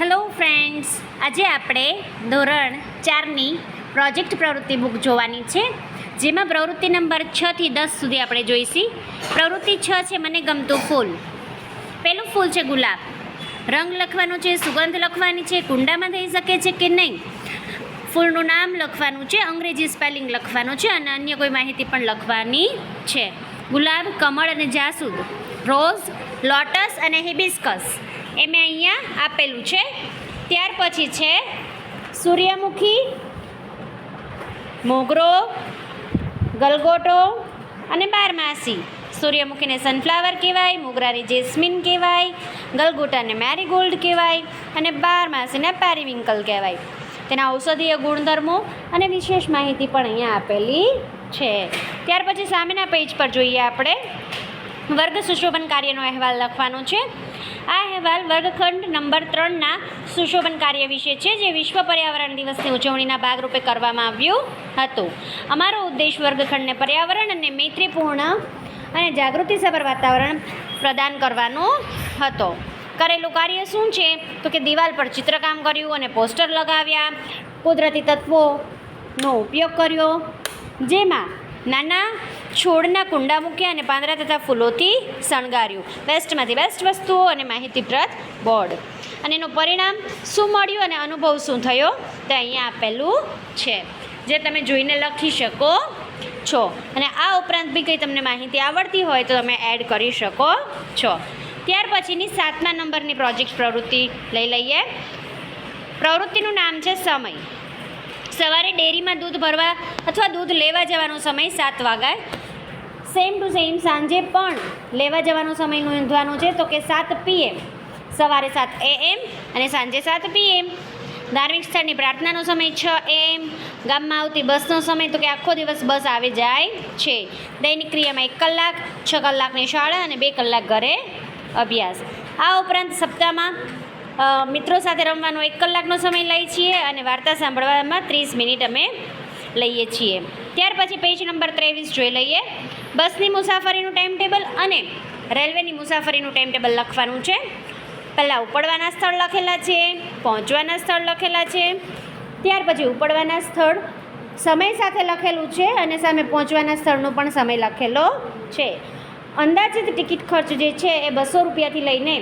Hello friends આજે આપણે ધોરણ ચારની પ્રોજેક્ટ પ્રવૃત્તિ બુક જોવાની છે, જેમાં પ્રવૃત્તિ નંબર છથી દસ સુધી આપણે જોઈશી. પ્રવૃત્તિ છ છે, મને ગમતું ફૂલ. પહેલું ફૂલ છે ગુલાબ. રંગ લખવાનો છે, સુગંધ લખવાની છે, કુંડામાં થઈ શકે છે કે નહીં? ફૂલનું નામ લખવાનું છે, અંગ્રેજી સ્પેલિંગ લખવાનું છે, અને અન્ય કોઈ માહિતી પણ લખવાની છે. ગુલાબ, કમળ અને જાસૂદ. રોઝ, લોટસ અને હિબિસ્કસ. એ મેં અહીંયા આપેલું છે. ત્યાર પછી છે સૂર્યમુખી, મોગરો, ગલગોટો અને બારમાસી. સૂર્યમુખીને સનફ્લાવર કહેવાય, મોગરાની જેસ્મિન કહેવાય ગલગોટાને મેરીગોલ્ડ કહેવાય અને બારમાસીને પેરીવિંકલ કહેવાય. તેના ઔષધીય ગુણધર્મો અને વિશેષ માહિતી પણ અહીંયા આપેલી છે. ત્યાર પછી સામેના પેજ પર જોઈએ આપણે. વર્ગ સુશોભન કાર્યનો અહેવાલ લખવાનો છે. આ અહેવાલ વર્ગખંડ નંબર ત્રણના સુશોભન કાર્ય વિશે છે, જે વિશ્વ પર્યાવરણ દિવસની ઉજવણીના ભાગરૂપે કરવામાં આવ્યું હતું. અમારો ઉદ્દેશ વર્ગખંડને પર્યાવરણ અને મૈત્રીપૂર્ણ અને જાગૃતિસભર વાતાવરણ પ્રદાન કરવાનો હતો. કરેલું કાર્ય શું છે? તો કે દિવાલ પર ચિત્રકામ કર્યું અને પોસ્ટર લગાવ્યા. કુદરતી તત્વોનો ઉપયોગ કર્યો. જેમાં નાના છોડના કુંડા મૂક્યા અને પાંદડા તથા ફૂલોથી શણગાર્યું. બેસ્ટમાંથી બેસ્ટ વસ્તુઓ અને માહિતીપ્રદ બોર્ડ. અને એનું પરિણામ શું મળ્યું અને અનુભવ શું થયો તે અહીંયા આપેલું છે. જે તમે જોઈને લખી શકો છો. અને આ ઉપરાંત બી કંઈ તમને માહિતી આવડતી હોય તો તમે એડ કરી શકો છો. ત્યાર પછીની સાતમા નંબરની પ્રોજેક્ટ પ્રવૃત્તિ લઈ લઈએ. પ્રવૃત્તિનું નામ છે સમય. સવારે ડેરીમાં દૂધ ભરવા અથવા દૂધ લેવા જવાનો સમય સાત વાગ્યા સેમ ટુ સેમ સાંજે પણ લેવા જવાનો સમય નોંધવાનો છે, તો કે સાત પીએમ સવારે સાત એએમ અને સાંજે સાત પીએમ ધાર્મિક સ્થળની પ્રાર્થનાનો સમય છ એમ ગામમાં આવતી બસનો સમય, તો કે આખો દિવસ બસ આવી જાય છે. દૈનિક ક્રિયામાં એક કલાક, છ કલાકની શાળા અને બે કલાક ઘરે અભ્યાસ. આ ઉપરાંત સપ્તાહમાં મિત્રો સાથે રમવાનો એક કલાકનો સમય લઈએ છીએ અને વાર્તા સાંભળવામાં ત્રીસ મિનિટ અમે લઈએ છીએ. ત્યાર પછી પેજ નંબર ત્રેવીસ જોઈ લઈએ. બસની મુસાફરીનું ટાઈમ ટેબલ અને રેલવેની મુસાફરીનું ટાઈમ ટેબલ લખવાનું છે. પહેલાં ઉપડવાના સ્થળ લખેલા છે, પહોંચવાના સ્થળ લખેલા છે, ત્યાર પછી ઉપડવાના સ્થળ સમય સાથે લખેલું છે અને સામે પહોંચવાના સ્થળનો પણ સમય લખેલો છે. અંદાજિત ટિકિટ ખર્ચ જે છે એ બસો રૂપિયાથી લઈને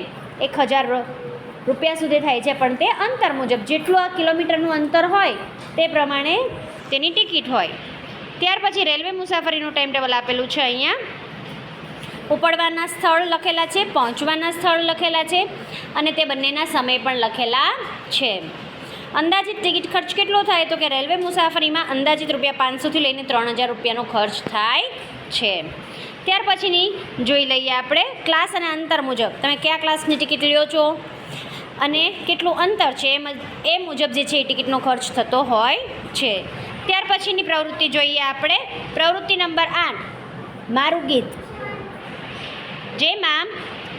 એક હજાર રૂપિયા સુધી થાય છે, પણ તે અંતર મુજબ જેટલું આ કિલોમીટરનું અંતર હોય તે પ્રમાણે તેની ટિકિટ હોય. ત્યાર પછી રેલવે મુસાફરીનું ટાઈમ ટેબલ આપેલું છે અહીંયા. ઉપડવાના સ્થળ લખેલા છે, પહોંચવાના સ્થળ લખેલા છે અને તે બંનેના સમય પણ લખેલા છે. અંદાજિત ટિકિટ ખર્ચ કેટલો થાય? તો કે રેલવે મુસાફરીમાં અંદાજિત રૂપિયા પાંચસોથી લઈને ત્રણ હજાર રૂપિયાનો ખર્ચ થાય છે. ત્યાર પછીની જોઈ લઈએ આપણે ક્લાસ અને અંતર મુજબ. તમે કયા ક્લાસની ટિકિટ લ્યો છો? અને કેટલું અંતર છે? એ એ મુજબ જે છે એ ટિકિટનો ખર્ચ થતો હોય છે. ત્યાર પછીની પ્રવૃત્તિ જોઈએ આપણે. પ્રવૃત્તિ નંબર આઠ, મારું ગીત. જેમાં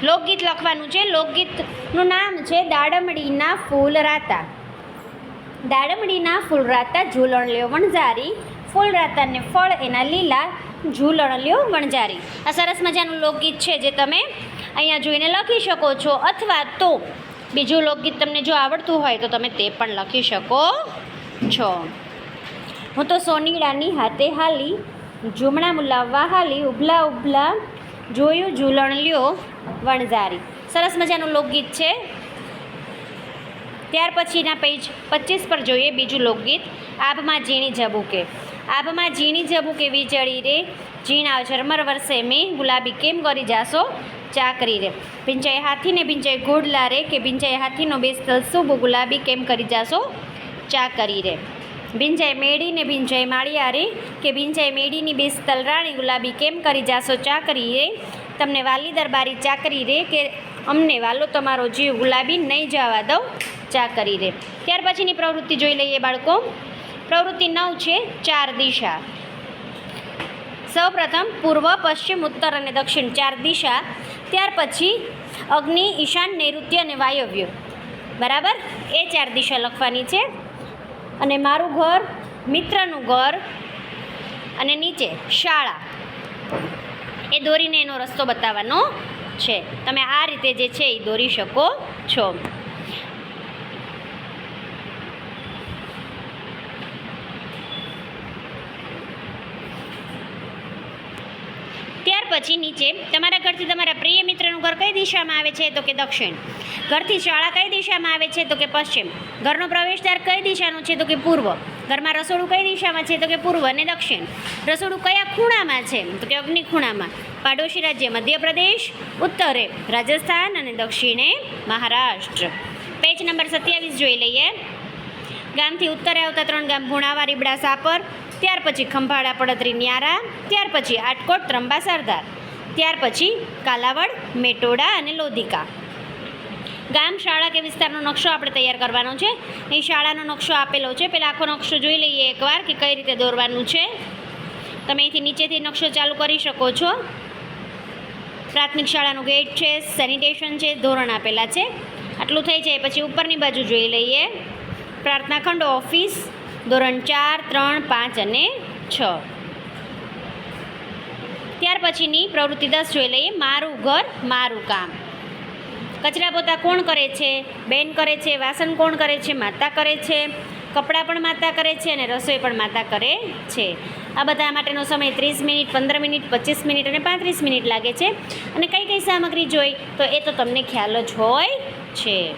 લોકગીત લખવાનું છે. લોકગીતનું નામ છે દાડમડીના ફૂલ રાતા. દાડમડીના ફૂલ રાતા ઝૂલણ લ્યો વણઝારી. ફૂલ રાતાને ફળ એના લીલા ઝૂલણ લ્યો વણઝારી. આ સરસ મજાનું લોકગીત છે જે તમે અહીંયા જોઈને લખી શકો છો. અથવા તો બીજું લોકગીત તમને જો આવડતું હોય તો તમે તે પણ લખી શકો છો. હું તો સોનીડાની હાથે હાલી જુમણા મુલાવવા હાલી, ઉભલા ઉભલા જોયું ઝૂલણ લ્યો વણઝારી. સરસ મજાનું લોકગીત છે. ત્યાર પછીના પેજ પચીસ પર જોઈએ બીજું લોકગીત, આભમાં ઝીણી ઝબુકે. આભમાં ઝીણી ઝબુકે વીજળી રે, ઝીણા ઝરમર વર્ષે મેં, ગુલાબી કેમ કરી જાશો? ચાકરી રે. ભીંચાઈ હાથીને ભીંચાઈ ઘોડલા રે, કે ભીંચાઈ હાથીનો બેસ્તલ શુભ ગુલાબી કેમ કરી જાશો? ચાકરી રે. ભીંજાઈ મેળીને ભીંજાઈ માળિયા રે કે ભીંજાઈ મેળીની બેસ તલરાણી ગુલાબી કેમ કરી જાશો ચાકરી રે? તમને વાલી દરબારી ચાકરી રે કે અમને વાલો તમારો જીવ ગુલાબી નહીં જવા દઉં ચાકરી રે? ત્યાર પછીની પ્રવૃત્તિ જોઈ લઈએ બાળકો. પ્રવૃત્તિ નવ છે ચાર દિશા. સૌપ્રથમ પૂર્વ, પશ્ચિમ, ઉત્તર અને દક્ષિણ ચાર દિશા. ત્યાર પછી અગ્નિ, ઈશાન, નૈઋત્ય અને વાયવ્ય. બરાબર? એ ચાર દિશા લખવાની છે. અને મારું ઘર મિત્રનું ઘર અને નીચે શાળા. એ દોરીને એનો રસ્તો બતાવવાનો છે. તમે આ રીતે જે છે એ દોરી શકો છો. પછી નીચે તમારા ઘરથી તમારા પ્રિય મિત્રનું ઘર કઈ દિશામાં આવે છે? તો કે દક્ષિણ. ઘરથી શાળા કઈ દિશામાં આવે છે? તો કે પશ્ચિમ. ઘરનો પ્રવેશદ્વાર કઈ દિશાનું છે? તો કે પૂર્વ. ઘરમાં રસોડું કઈ દિશામાં છે? તો કે પૂર્વ અને દક્ષિણ. રસોડું કયા ખૂણામાં છે? તો કે અગ્નિ ખૂણામાં. પાડોશી રાજ્ય મધ્યપ્રદેશ, ઉત્તરે રાજસ્થાન અને દક્ષિણે મહારાષ્ટ્ર. પેજ નંબર સત્યાવીસ જોઈ લઈએ. ગામથી ઉત્તરે આવતા ત્રણ ગામ ભુણાવા રીબડા સાપર. ત્યાર પછી ખંભાળા પડતરી ન્યારા, ત્યાર પછી આટકોટ ત્રંબા સરદાર ત્યાર પછી કાલાવડ, મેટોડા અને લોધિકા. ગામ, શાળા કે વિસ્તારનો નકશો આપણે તૈયાર કરવાનો છે. અહીં શાળાનો નકશો આપેલો છે. પહેલાં આખો નકશો જોઈ લઈએ એકવાર કે કઈ રીતે દોરવાનું છે. તમે અહીંથી નીચેથી નકશો ચાલુ કરી શકો છો. પ્રાથમિક શાળાનું ગેટ છે, સેનિટેશન છે, ધોરણ આપેલા છે. આટલું થઈ જાય. પછી ઉપરની બાજુ જોઈ લઈએ. પ્રાર્થના ખંડ ઓફિસ ધોરણ ચાર, ત્રણ, પાંચ અને છ. ત્યાર પછીની પ્રવૃત્તિ દસ જોઈ લઈએ. મારું ઘર, મારું કામ. કચરા પોતા કોણ કરે છે? બેન કરે છે? વાસણ કોણ કરે છે? માતા કરે છે. કપડાં પણ માતા કરે છે અને રસોઈ પણ માતા કરે છે. આ બધા માટેનો સમય ત્રીસ મિનિટ, પંદર મિનિટ, પચીસ મિનિટ અને પાંત્રીસ મિનિટ લાગે છે. અને કઈ કઈ સામગ્રી જોઈ તો એ તો તમને ખ્યાલ જ હોય છે.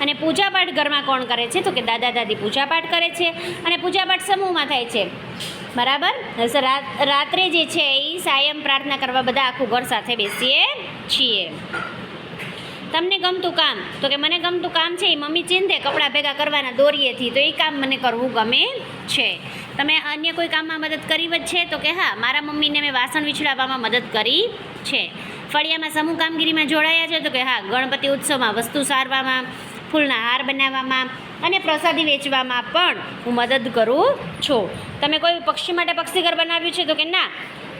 અને પૂજાપાઠ ઘરમાં કોણ કરે છે? તો કે દાદા દાદી પૂજાપાઠ કરે છે અને પૂજાપાઠ સમૂહમાં થાય છે. બરાબર? રાત્રે જે છે એ સાયમ પ્રાર્થના કરવા બધા આખું ઘર સાથે બેસીએ છીએ. તમને ગમતું કામ? તો કે મને ગમતું કામ છે એ મમ્મી ચિંતે કપડાં ભેગા કરવાના દોરીએથી, તો એ કામ મને કરવું ગમે છે. તમે અન્ય કોઈ કામમાં મદદ કરી જ છે? તો કે હા, મારા મમ્મીને મેં વાસણ વિછડાવવામાં મદદ કરી છે. ફળિયામાં સમૂહ કામગીરીમાં જોડાયા છે? તો કે હા, ગણપતિ ઉત્સવમાં વસ્તુ સારવામાં ફૂલના હાર બનાવવામાં અને પ્રસાદી વેચવામાં પણ હું મદદ કરું છું. તમે કોઈ પક્ષી માટે પક્ષીઘર બનાવ્યું છે તો કે ના,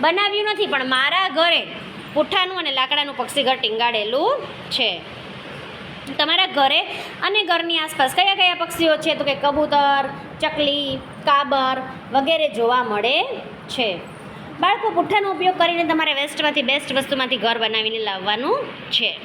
બનાવ્યું નથી, પણ મારા ઘરે પુઠ્ઠાનું અને લાકડાનું પક્ષીઘર ટીંગાડેલું છે. તમારા ઘરે અને ઘરની આસપાસ કયા કયા પક્ષીઓ છે તો કે કબૂતર, ચકલી, કાબર વગેરે જોવા મળે છે? બાળકો, પુઠ્ઠાનો ઉપયોગ કરીને તમારે વેસ્ટમાંથી, બેસ્ટ વસ્તુમાંથી ઘર બનાવીને લાવવાનું છે.